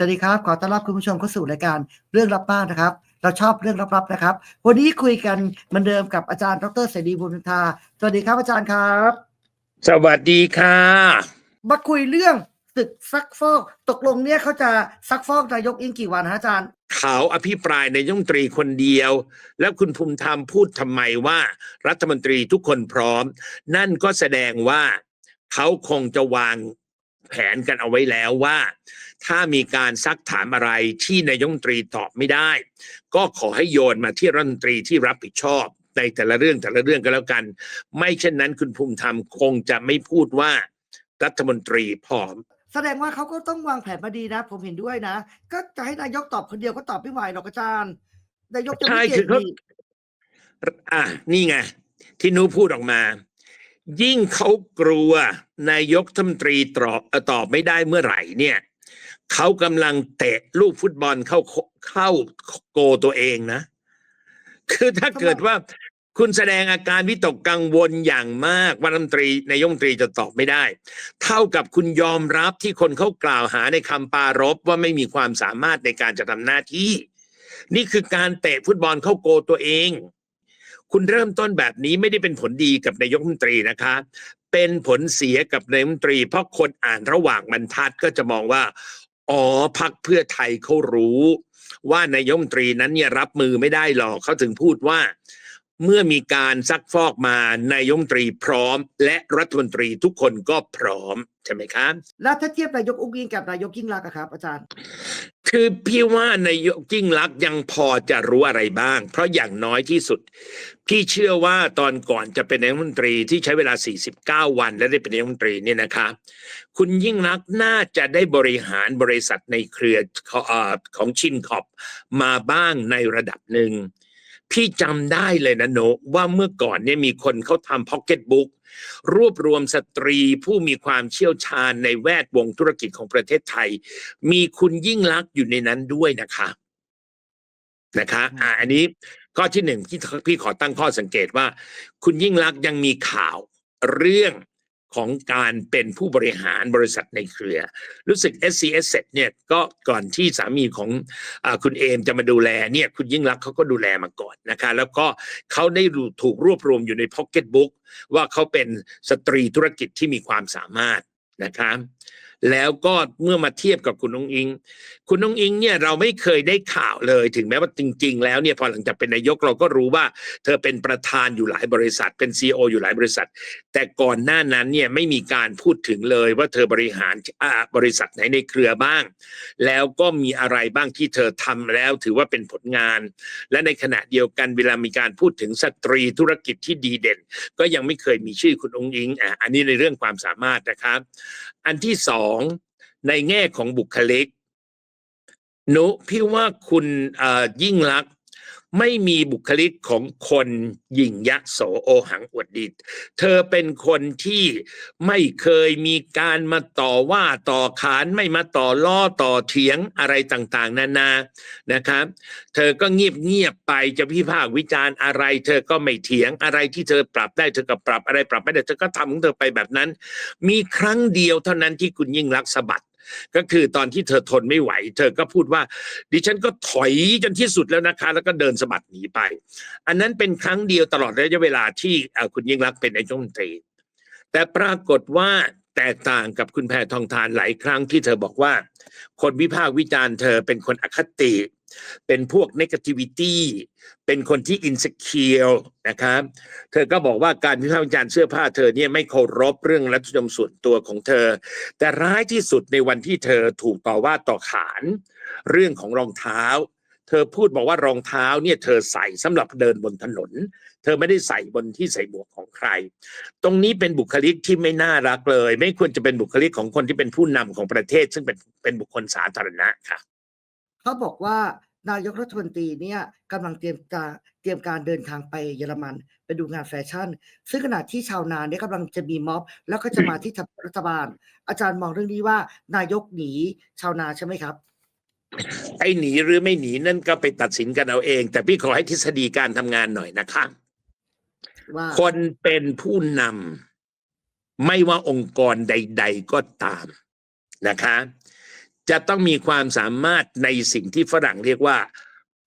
ลับมากสวัสดีครับ ขอต้อนรับคุณผู้ชมเข้าสู่รายการเรื่องลับบ้านนะครับ เราชอบเรื่องลับๆนะครับ วันนี้คุยกันเหมือนเดิมกับอาจารย์ดรเสรีบุญทาสวัสดีครับอาจารย์ครับ สวัสดีค่ะ มาคุยเรื่องศึกซักฟอก ตกลงเนี่ยเขาจะซักฟอกนายกอิงกี่วันฮะอาจารย์เขาอภิปรายในยกรัฐมนตรีคนเดียว แล้วคุณภูมิธรรมพูดทำไมว่า รัฐมนตรีทุกคนพร้อม นั่นก็แสดงว่าเขาคงจะวาง แผนกันเอาไว้แล้วว่า ถ้ามีการซักถามอะไรที่นายกรัฐมนตรีตอบไม่ได้ ก็ขอให้โยนมาที่รัฐมนตรีที่รับผิดชอบในแต่ละเรื่องแต่ละเรื่องก็แล้วกัน ไม่เช่นนั้นคุณภูมิธรรมคงจะไม่พูดว่ารัฐมนตรีพร้อม แสดงว่าเขาก็ต้องวางแผนมาดีนะ ผมเห็นด้วยนะ ก็จะให้นายกตอบคนเดียวก็ตอบไม่ไหวหรอกอาจารย์นายกจะใช่ไม่เก่คืงอเขาดีอะนี่ไงที่หนูพูดออกมา ยิ่งเขากลัวนายกรัฐมนตรีตอบตอบไม่ได้เมื่อไหร่เนี่ยเขากำลังเตะลูกฟุตบอลเข้าเข้าโกตัวเองนะ คือถ้าเกิดว่าคุณแสดงอาการวิตกกังวลอย่างมากว่ารัฐมนตรีนายกรัฐมนตรีจะตอบไม่ได้ เท่ากับคุณยอมรับที่คนเขากล่าวหาในคำปารบว่าไม่มีความสามารถในการจะทำหน้าที่ นี่คือการเตะฟุตบอลเข้าโกตัวเอง คุณเริ่มต้นแบบนี้ไม่ได้เป็นผลดีกับนายกรัฐมนตรีนะคะ เป็นผลเสียกับนายกรัฐมนตรี เพราะคนอ่านระหว่างบรรทัดก็จะมองว่าอ๋อพักเพื่อไทยเขารู้ ว่านายกรัฐมนตรีนั้นเนี่ยรับมือไม่ได้หรอกเขาถึงพูดว่า เมื่อมีการซักฟอกมานายกรัฐมนตรีพร้อม และรัฐมนตรีทุกคนก็พร้อมใช่ไหมครับแล้วถ้าเทียบนายกอุ้งอิงกับนายกยิ่งรักษณ์อะครับอาจารย์ คือพี่ว่านายกยิ่งลักษณ์ยังพอจะรู้อะไรบ้าง เพราะอย่างน้อยที่สุด พี่เชื่อว่าตอนก่อนจะเป็นนายกรัฐมนตรีที่ใช้เวลา 49 วันและได้เป็นนายกรัฐมนตรีเนี่ยนะคะ คุณยิ่งลักษณ์น่าจะได้บริหารบริษัทในเครือของชินขอบมาบ้างในระดับหนึ่งพี่จำได้เลยนะโนว่าเมื่อก่อนเนี่ยมีคนเขาทำพ็อกเก็ตบุ๊ก รวบรวมสตรีผู้มีความเชี่ยวชาญในแวดวงธุรกิจของประเทศไทย มีคุณยิ่งลักษณ์อยู่ในนั้นด้วยนะคะนะคะอ่าอันนี้ข้อที่หนึ่งที่พี่ขอตั้งข้อสังเกตว่า คุณยิ่งลักษณ์ยังมีข่าวเรื่อง ของการเป็นผู้บริหารบริษัทในเครือ รู้สึก s c s เนี่ยก็ก่อนที่สามีของอคุณเอมจะมาดูแลเนี่ยคุณยิ่งรักษณ์เขาก็ดูแลมาก่อนนะคะแล้วก็เขาได้ถูกรวบรวมอยู่ในพ็อกเก็ตบุ๊กว่าเขาเป็นสตรีธุรกิจที่มีความสามารถนะคะ แล้วก็เมื่อมาเทียบกับคุณน้องอิง คุณน้องอิงเนี่ยเราไม่เคยได้ข่าวเลยถึงแม้ว่าจริง ๆ แล้วเนี่ยพอหลังจากเป็นนายกเราก็รู้ว่า เธอเป็นประธานอยู่หลายบริษัท เป็นซีออยู่หลายบริษัท แต่ก่อนหน้านั้นเนี่ยไม่มีการพูดถึงเลยว่าเธอบริหารบริษัทไหนในเครือบ้าง แล้วก็มีอะไรบ้างที่เธอทำแล้วถือว่าเป็นผลงาน และในขณะเดียวกันเวลามีการพูดถึงสตรีธุรกิจที่ดีเด่น ก็ยังไม่เคยมีชื่อคุณองค์อิงอะอันนี้ในเรื่องความสามารถนะครับ อันที่สองในแง่ของบุคลิกหนุพี่ว่าคุณยิ่งลักษณ์ ไม่มีบุคลิกของคนหยิ่งยะโสโอหังอวดดีเธอเป็นคนที่ไม่เคยมีการมาต่อว่าต่อขานไม่มาต่อล่อต่อเถียงอะไรต่างๆ นานานะครับ เธอก็เงียบเงียบไปจะพิพากวิจารณ์อะไร เธอก็ไม่เถียงอะไรที่เธอปรับได้เธอก็ปรับอะไรปรับไม่ได้เธอก็ทำของเธอไปแบบนั้น มีครั้งเดียวเท่านั้นที่คุณยิ่งรักสะบัด ก็คือตอนที่เธอทนไม่ไหว เธอก็พูดว่า ดิฉันก็ถอยจนที่สุดแล้วนะคะ แล้วก็เดินสะบัดหนีไป อันนั้นเป็นครั้งเดียวตลอดระยะเวลาที่คุณยิ่งรักษณ์เป็นนายกรัฐมนตรี แต่ปรากฏว่าแตกต่างกับคุณแพทองทานหลายครั้งที่เธอบอกว่า คนวิพากษ์วิจารณ์เธอเป็นคนอคติ เป็นพวก negativity เป็นคนที่ insecure นะครับ เธอก็บอกว่าการวิพากษ์วิจารณ์เสื้อผ้าเธอเนี่ยไม่เคารพเรื่องรัฐธรรมส่วนตัวของเธอ แต่ร้ายที่สุดในวันที่เธอถูกต่อว่าต่อขาน เรื่องของรองเท้า เธอพูดบอกว่ารองเท้าเนี่ยเธอใส่สำหรับเดินบนถนน เธอไม่ได้ใส่บนที่ใส่หมวกของใคร ตรงนี้เป็นบุคลิกที่ไม่น่ารักเลย ไม่ควรจะเป็นบุคลิกของคนที่เป็นผู้นำของประเทศ ซึ่งเป็นเป็นบุคคลสาธารณะค่ะ เขาบอกว่านายกรัฐมนตรีเนี่ยกำลังเตรียมการเตรียมการเดินทางไปเยอรมันไปดูงานแฟชั่น ซึ่งขณะที่ชาวนาเนี่ยกำลังจะมีม็อบ แล้วก็จะมาที่ทำเนียบรัฐบาล อาจารย์มองเรื่องนี้ว่า นายกหนีชาวนาใช่ไหมครับ ไอ้หนีหรือไม่หนีนั่นก็ไปตัดสินกันเอาเอง แต่พี่ขอให้ทฤษฎีการทำงานหน่อยนะคะว่าคนเป็นผู้นำไม่ว่าองค์กรใด ๆก็ตามนะคะ จะต้องมีความสามารถในสิ่งที่ฝรั่งเรียกว่า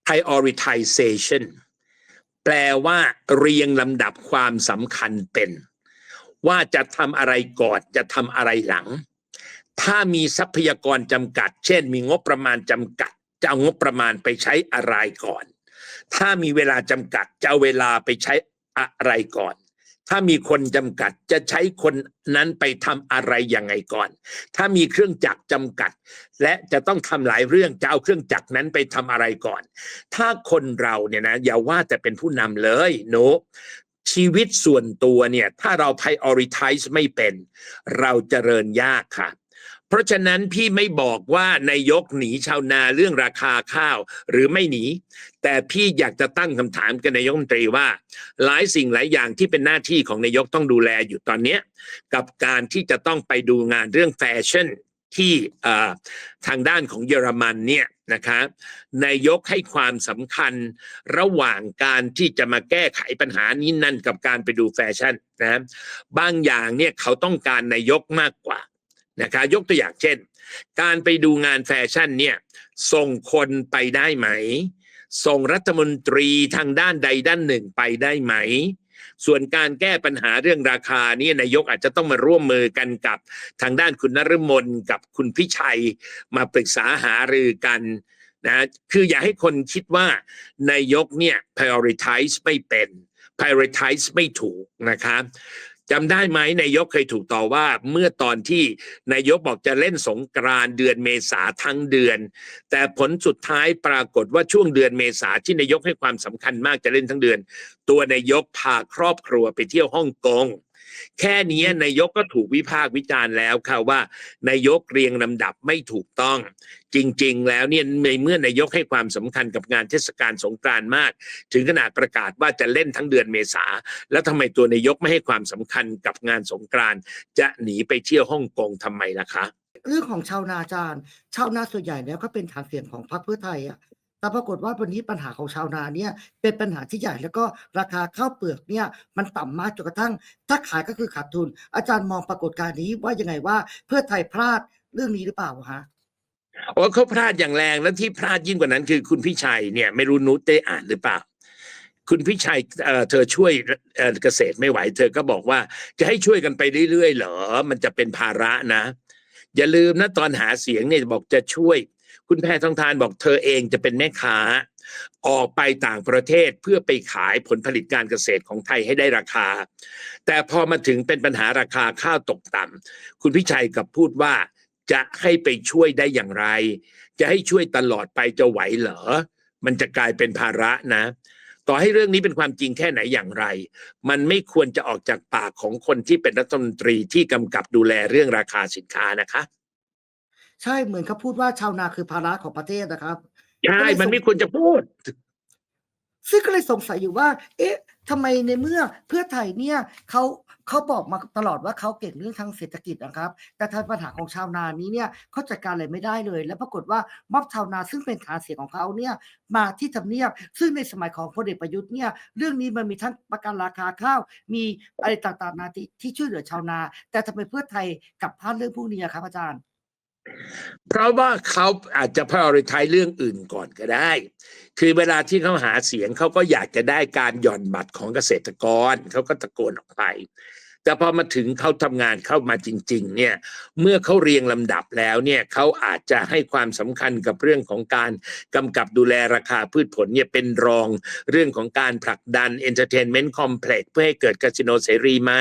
prioritization แปลว่าเรียงลำดับความสำคัญเป็น ว่าจะทำอะไรก่อนจะทำอะไรหลัง ถ้ามีทรัพยากรจำกัด เช่น มีงบประมาณจำกัด จะเอางบประมาณไปใช้อะไรก่อน ถ้ามีเวลาจำกัดจะเอาเวลาไปใช้อะไรก่อน ถ้ามีคนจำกัดจะใช้คนนั้นไปทำอะไรยังไงก่อน ถ้ามีเครื่องจักรจำกัด และจะต้องทำหลายเรื่องจะเอาเครื่องจักรนั้นไปทำอะไรก่อน ถ้าคนเราเนี่ยนะอย่าว่าแต่เป็นผู้นำเลยโนชีวิตส่วนตัวเนี่ยถ้าเรา prioritize ไม่เป็น เราจเจริญยากค่ะ เพราะฉะนั้นพี่ไม่บอกว่านายกหนีชาวนาเรื่องราคาข้าวหรือไม่หนี แต่พี่อยากจะตั้งคำถามกับนายกรัฐมนตรีว่า หลายสิ่งหลายอย่างที่เป็นหน้าที่ของนายกต้องดูแลอยู่ตอนเนี้กับการที่จะต้องไปดูงานเรื่องแฟชั่นที่ทางด้านของเยอรมันเนี่ยนะคะนายกให้ความสำคัญระหว่างการที่จะมาแก้ไขปัญหานี้นั่นกับการไปดูแฟชั่นนะบางอย่างเนี่ยเขาต้องการนายกมากกว่า นะคะยกตัวอย่างเช่น การไปดูงานแฟชั่นเนี่ยส่งคนไปได้ไหม ส่งรัฐมนตรีทางด้านใดด้านหนึ่งไปได้ไหม ส่วนการแก้ปัญหาเรื่องราคาเนี่ยนายกอาจจะต้องมาร่วมมือกันกับทางด้านคุณนฤมลกับคุณพิชัยมาปรึกษาหารือกันนะคืออย่าให้คนคิดว่านายกเนี่ย prioritize ไม่เป็น prioritize ไม่ถูกนะครับ จำได้ไหมนายกเคยถูกต่อว่าเมื่อตอนที่นายกบอกจะเล่นสงกรานเดือนเมษาทั้งเดือน แต่ผลสุดท้ายปรากฏว่าช่วงเดือนเมษาที่นายกให้ความสำคัญมากจะเล่นทั้งเดือน ตัวนายกพาครอบครัวไปเที่ยวฮ่องกง แค่นี้นายกก็ถูกวิพากษ์วิจารณ์แล้วค่ะว่านายกเรียงลำดับไม่ถูกต้อง จริง ๆ แล้วเนี่ยในเมื่อนายกให้ความสำคัญกับงานเทศกาลสงกรานต์มาก ถึงขนาดประกาศว่าจะเล่นทั้งเดือนเมษาแล้วทำไมตัวนายกไม่ให้ความสำคัญกับงานสงกรานต์จะหนีไปเที่ยวฮ่องกงทำไมล่ะคะเรื่องของชาวนาอาจารย์ ชาวนาส่วนใหญ่แล้วก็เป็นฐานเสียงของพรรคเพื่อไทยอะ แต่ปรากฏว่าวันนี้ปัญหาของชาวนาเนี่ยเป็นปัญหาที่ใหญ่แล้วก็ราคาข้าวเปลือกเนี่ยมันต่ำมากจนกระทั่ง ถ้าขายก็คือขาดทุน อาจารย์มองปรากฏการณ์นี้ว่ายังไงว่าเพื่อไทยพลาดเรื่องนี้หรือเปล่าฮะโอ้เขาพลาดอย่างแรงแล้วที่พลาดยิ่งกว่านั้นคือคุณพิชัยเนี่ยไม่รู้นุชได้อ่านหรือเปล่า คุณพิชัยเธอช่วยเกษตรไม่ไหว เธอก็บอกว่าจะให้ช่วยกันไปเรื่อยๆเหรอมันจะเป็นภาระนะ อย่าลืมนะตอนหาเสียงเนี่ยบอกจะช่วย คุณแพทองทานบอกเธอเองจะเป็นแม่ค้า ออกไปต่างประเทศเพื่อไปขายผลผลิตการเกษตรของไทยให้ได้ราคา แต่พอมาถึงเป็นปัญหาราคาข้าวตกต่ำคุณพิชัยกับพูดว่าจะให้ไปช่วยได้อย่างไร จะให้ช่วยตลอดไปจะไหวเหรอ มันจะกลายเป็นภาระนะ ต่อให้เรื่องนี้เป็นความจริงแค่ไหนอย่างไร มันไม่ควรจะออกจากปากของคนที่เป็นรัฐมนตรีที่กำกับดูแลเรื่องราคาสินค้านะคะ ใช่เหมือนเขาพูดว่าชาวนาคือภาระของประเทศนะครับ ใช่ มันไม่ควรจะพูด ซึ่งก็เลยสงสัยอยู่ว่า เอ๊ะทำไมในเมื่อเพื่อไทยเนี่ยเขาเขาบอกมาตลอดว่าเขาเก่งเรื่องทางเศรษฐกิจนะครับ แต่ทางปัญหาของชาวนานี้เนี่ยเขาจัดการอะไรไม่ได้เลย แล้วปรากฏว่าม็อบชาวนาซึ่งเป็นฐานเสียงของเขาเนี่ยมาที่ทำเนียบ ซึ่งในสมัยของพลเอกประยุทธ์เนี่ยเรื่องนี้มันมีทั้งประกันราคาข้าว มีอะไรต่างๆนาที่ที่ช่วยเหลือชาวนา แต่ทำไมเพื่อไทยกลับพลาดเรื่องพวกนี้อะครับอาจารย์ เพราะว่าเขาอาจจะพ r i o r i t i z e เรื่องอื่นก่อนก็ได้ คือเวลาที่เขาหาเสียงเขาก็อยากจะได้การหย่อนบัตรของเกษตรกรเขาก็ตะโกนออกไป แต่พอมาถึงเขาทำงานเข้ามาจริง ๆ เนี่ย เมื่อเขาเรียงลำดับแล้วเนี่ยเขาอาจจะให้ความสำคัญกับเรื่องของการกำกับดูแลราคาพืชผลเนี่ยเป็นรองเรื่องของการผลักดัน entertainment complex เพื่อให้เกิดคาสิโนเสรีไหม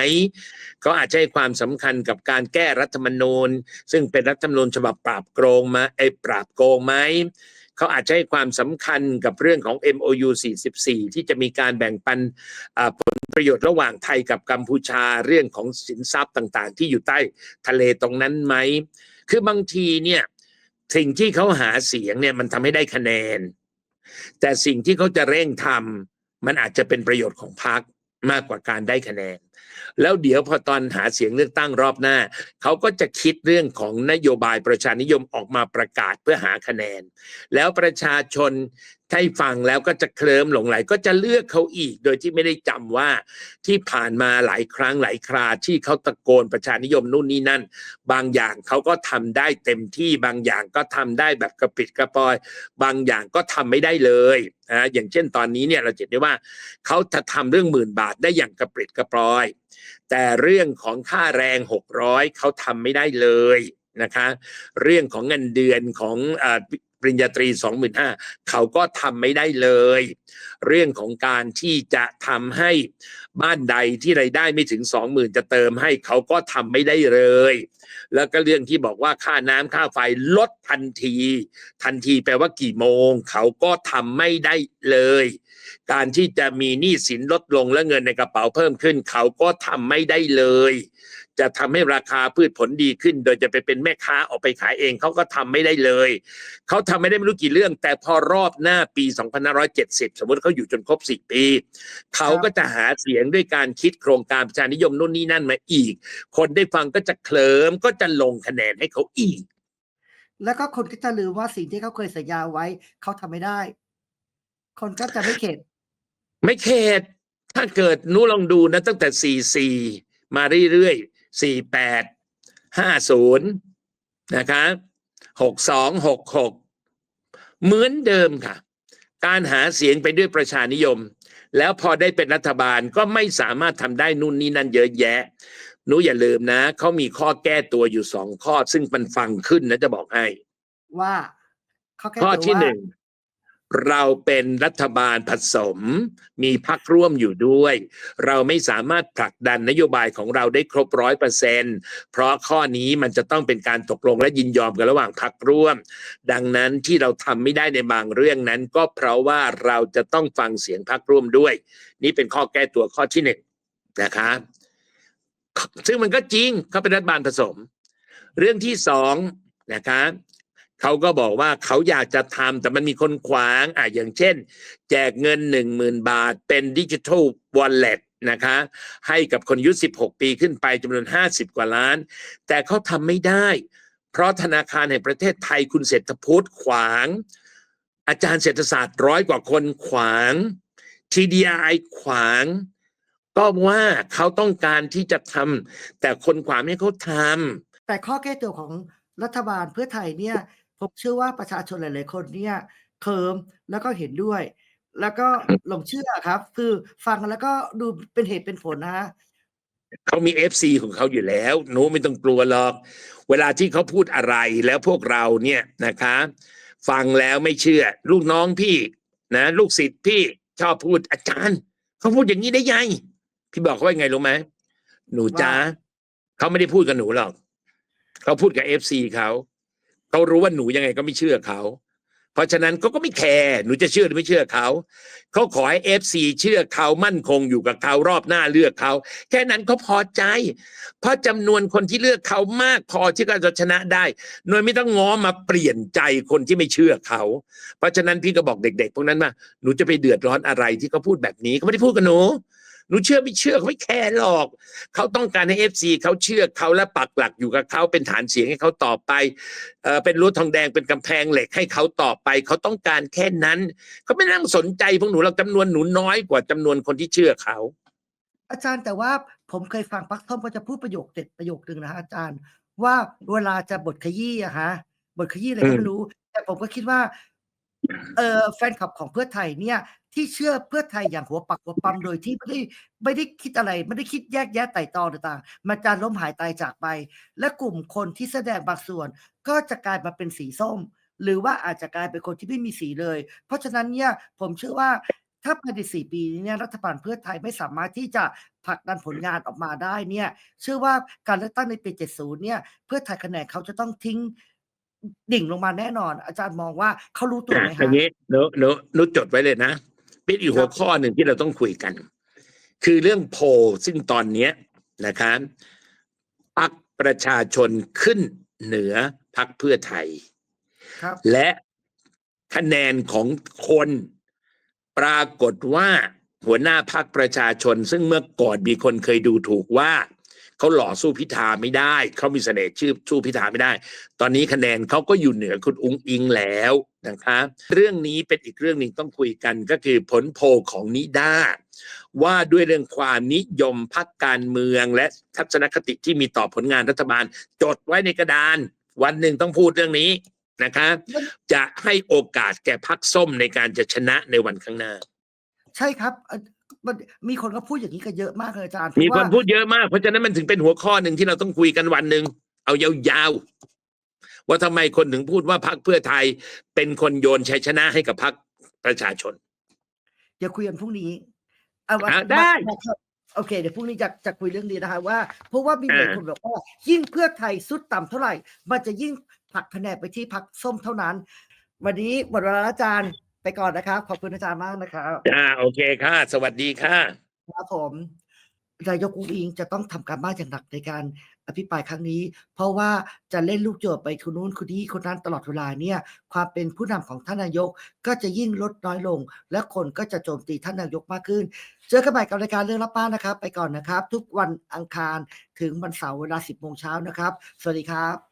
เขาอาจจะให้ความสำคัญกับการแก้รัฐธรรมนูญ ซึ่งเป็นรัฐธรรมนูญฉบับปราบโกงมาไอ้ปราบโกงไหม เขาอาจจะให้ความสำคัญกับเรื่องของ MOU 44 ที่จะมีการแบ่งปันผลประโยชน์ระหว่างไทยกับกัมพูชาเรื่องของสินทรัพย์ต่างๆ ที่อยู่ใต้ทะเลตรงนั้นไหม คือบางทีเนี่ยสิ่งที่เขาหาเสียงเนี่ยมันทำให้ได้คะแนน แต่สิ่งที่เขาจะเร่งทำมันอาจจะเป็นประโยชน์ของพรรค มากกว่าการได้คะแนน แล้วเดี๋ยวพอตอนหาเสียงเลือกตั้งรอบหน้า เขาก็จะคิดเรื่องของนโยบายประชานิยมออกมาประกาศเพื่อหาคะแนน แล้วประชาชน ที่ฟังแล้วก็จะเคลิ้มหลงไหลก็จะเลือกเขาอีก โดยที่ไม่ได้จำว่าที่ผ่านมาหลายครั้งหลายคราที่เขาตะโกนประชานิยมนู่นนี่นั่น บางอย่างเขาก็ทำได้เต็มที่บางอย่างก็ทำได้แบบกระปิดกระปอย บางอย่างก็ทำไม่ได้เลยนะอย่างเช่นตอนนี้เนี่ยเราเห็นได้ว่าเขาจะทำเรื่องหมื่นบาทได้อย่างกระปิดกระปอย แต่เรื่องของค่าแรงหกร้อยเขาทำไม่ได้เลยนะคะเรื่องของเงินเดือนของ ปริญญาตรีสองหมื่นห้าเขาก็ทำไม่ได้เลย เรื่องของการที่จะทำให้บ้านใดที่รายได้ไม่ถึงสองหมื่นจะเติมให้เขาก็ทำไม่ได้เลย แล้วก็เรื่องที่บอกว่าค่าน้ำค่าไฟลดทันที ทันทีแปลว่ากี่โมง เขาก็ทำไม่ได้เลย การที่จะมีหนี้สินลดลงและเงินในกระเป๋าเพิ่มขึ้น เขาก็ทำไม่ได้เลย จะทำให้ราคาพืชผลดีขึ้น โดยจะไปเป็นแม่ค้าออกไปขายเองเขาก็ทำไม่ได้เลย เขาทำไม่ได้ไม่รู้กี่เรื่อง แต่พอรอบหน้าปี 2570 สมมติเขาอยู่จนครบ 10 ปี เขาก็จะหาเสียงด้วยการคิดโครงการประชานิยมนู่นนี่นั่นมาอีก คนได้ฟังก็จะเคลิมก็จะลงคะแนนให้เขาอีก แล้วก็คนก็จะลืมว่าสิ่งที่เขาเคยสัญญาไว้เขาทำไม่ได้ คนก็จะไม่เข็ดไม่เข็ดถ้าเกิดนู้ลองดูนะตั้งแต่สี่สี่มาเรื่อยๆ สี่แปดห้าศูนย์นะคะหกสองหกหกเหมือนเดิมค่ะ การหาเสียงไปด้วยประชานิยม แล้วพอได้เป็นรัฐบาลก็ไม่สามารถทำได้นู่นนี่นั่นเยอะแยะหนูอย่าลืมนะเขามีข้อแก้ตัวอยู่สองข้อซึ่งมันฟังขึ้นนะจะบอกให้ ว่าเขาแค่ข้อตัวที่ว่าหนึ่ง เราเป็นรัฐบาลผสม มีพักร่วมอยู่ด้วย เราไม่สามารถผลักดันนโยบายของเราได้ครบร้อยเปอร์เซ็นเพราะข้อนี้มันจะต้องเป็นการตกลงและยินยอมกันระหว่างพักร่วม ดังนั้นที่เราทำไม่ได้ในบางเรื่องนั้น ก็เพราะว่าเราจะต้องฟังเสียงพักร่วมด้วย นี่เป็นข้อแก้ตัวข้อที่หนึ่งนะคะซึ่งมันก็จริงเขาเป็นรัฐบาลผสม เรื่องที่สองนะคะ เขาก็บอกว่าเขาอยากจะทำแต่มันมีคนขวางอะอย่างเช่น แจกเงินหนึ่งหมื่นบาท เป็นดิจิทัลวอลเล็ตนะคะให้กับคนอายุ 16 ปีขึ้นไปจำนวน 50 กว่าล้าน แต่เขาทำไม่ได้ เพราะธนาคารแห่งประเทศไทยคุณเศรษฐพุทธขวาง อาจารย์เศรษฐศาสตร์ร้อยกว่าคนขวาง TDI ขวาง ก็ว่าเขาต้องการที่จะทำแต่คนขวางไม่เขาทำแต่ข้อแก้ตัวของรัฐบาลเพื่อไทยเนี่ย ผมเชื่อว่าประชาชนหลาย ๆ คนเนี่ยเคิมแล้วก็เห็นด้วย แล้วก็หลงเชื่อครับ คือฟังแล้วก็ดูเป็นเหตุเป็นผลนะฮะเขามีเอฟซีของเขาอยู่แล้วหนูไม่ต้องกลัวหรอก เวลาที่เขาพูดอะไรแล้วพวกเราเนี่ยนะคะ ฟังแล้วไม่เชื่อ ลูกน้องพี่นะ ลูกศิษย์พี่ชอบพูดอาจารย์เขาพูดอย่างนี้ได้ยังพี่บอกเขาว่าไงรู้ไหมหนูจ้าว่าเขาไม่ได้พูดกับหนูหรอกเขาพูดกับเอฟซีเขา เขารู้ว่าหนูยังไงก็ไม่เชื่อเขา เพราะฉะนั้นเขาก็ไม่แคร์หนูจะเชื่อหรือไม่เชื่อเขา เขาขอให้เอฟซีเชื่อเขามั่นคงอยู่กับเขารอบหน้าเลือกเขา แค่นั้นเขาพอใจ เพราะจำนวนคนที่เลือกเขามากพอที่เขาจะชนะได้โดยไม่ต้องง้อมาเปลี่ยนใจคนที่ไม่เชื่อเขา เพราะฉะนั้นพี่ก็บอกเด็ก ๆ พวกนั้นว่าหนูจะไปเดือดร้อนอะไรที่เขาพูดแบบนี้เขาไม่ได้พูดกับหนู หนูเชื่อไม่เชื่อเขาไม่แคร์หรอก เขาต้องการให้เอฟซีเขาเชื่อเขาและปักหลักอยู่กับเขาเป็นฐานเสียงให้เขาต่อไปเออเป็นรั้วทองแดงเป็นกำแพงเหล็กให้เขาต่อไป เขาต้องการแค่นั้น เขาไม่นั่งสนใจพวกหนูหรอกจำนวนหนูน้อยกว่าจำนวนคนที่เชื่อเขาอาจารย์แต่ว่าผมเคยฟังปักท่อมก็จะพูดประโยคเด็ดประโยคหนึ่งนะฮะอาจารย์ ว่าเวลาจะบทขยี้อะฮะบทขยี้อะไรก็ไม่รู้ แต่ผมก็คิดว่า เออแฟนคลับของเพื่อไทยเนี่ย ที่เชื่อเพื่อไทยอย่างหัวปักหัวปั๊มโดยที่ไม่ได้ไม่ได้คิดอะไร ไม่ได้คิดแยกแยะไต่ตองต่างๆ มันจะล้มหายตายจากไป และกลุ่มคนที่แสดงบางส่วน ก็จะกลายมาเป็นสีส้ม หรือว่าอาจจะกลายเป็นคนที่ไม่มีสีเลย เพราะฉะนั้นเนี่ยผมเชื่อว่าถ้าภายในสี่ปีนี้เนี่ยรัฐบาลเพื่อไทยไม่สามารถที่จะผลักดันผลงานออกมาได้เนี่ยเชื่อว่าการเลือกตั้งในปี 70 เนี่ยเพื่อไทยคะแนนเขาจะต้องทิ้ง ดิ่งลงมาแน่นอน อาจารย์มองว่าเขารู้ตัวไหมอฮะย่างนี้หนูหนูหนูจดไว้เลยนะเป็นอีกหัวข้อหนึ่งที่เราต้องคุยกัน คือเรื่องโพลซึ่งตอนเนี้ยนะคะพักประชาชนขึ้นเหนือพักเพื่อไทย ครับ และคะแนนของคนปรากฏว่าหัวหน้าพักประชาชน ซึ่งเมื่อก่อนมีคนเคยดูถูกว่า เขาหล่อสู้พิธาไม่ได้ เขามีเสน่ห์ชื่อสู้พิธาไม่ได้ ตอนนี้คะแนนเขาก็อยู่เหนือคุณอุ้งอิงแล้วนะคะเรื่องนี้เป็นอีกเรื่องหนึ่งต้องคุยกันก็คือผลโพลของนิด้าว่าด้วยเรื่องความนิยมพักการเมืองและทัศนคติที่มีต่อผลงานรัฐบาล จดไว้ในกระดาน วันหนึ่งต้องพูดเรื่องนี้นะคะ จะให้โอกาสแก่พักส้มในการจะชนะในวันข้างหน้า ใช่ครับ มันมีคนก็พูดอย่างนี้กันเยอะมากเลยอาจารย์มีเพราะคนว่าพูดเยอะมากเพราะฉะนั้นมันถึงเป็นหัวข้อหนึ่งที่เราต้องคุยกันวันหนึ่งเอายาวๆว่าทำไมคนถึงพูดว่าพักเพื่อไทยเป็นคนโยนชัยชนะให้กับพักประชาชนเดี๋ยวคุยกันพรุ่งนี้เอาวันอะได้วันวันโอเคเดี๋ยวพรุ่งนี้จะจะคุยเรื่องนี้นะคะว่าเพราะว่ามีหลายอ่าคนบอกว่ายิ่งเพื่อไทยสุดต่ำเท่าไหร่ มันจะยิ่งผลักคะแนนไปที่พักส้มเท่านั้น วันนี้หมดเวลาแล้วอาจารย์ ไปก่อนนะครับ ขอบคุณอาจารย์มากนะครับจ้าโอเคค่ะ สวัสดีค่ะ ครับผมนายกอุ้งอิงจะต้องทำการบ้านอย่างหนักในการอภิปรายครั้งนี้ เพราะว่าจะเล่นลูกโจทย์ไปคนนู้นคนนี้คนนั้นตลอดเวลาเนี่ย ความเป็นผู้นำของท่านนายกก็จะยิ่งลดน้อยลง และคนก็จะโจมตีท่านนายกมากขึ้น เจอกันใหม่กับรายการเรื่องรับบ้านนะครับ ไปก่อนนะครับ ทุกวันอังคารถึงวันเสาร์เวลา 10โมงเช้านะครับ สวัสดีครับ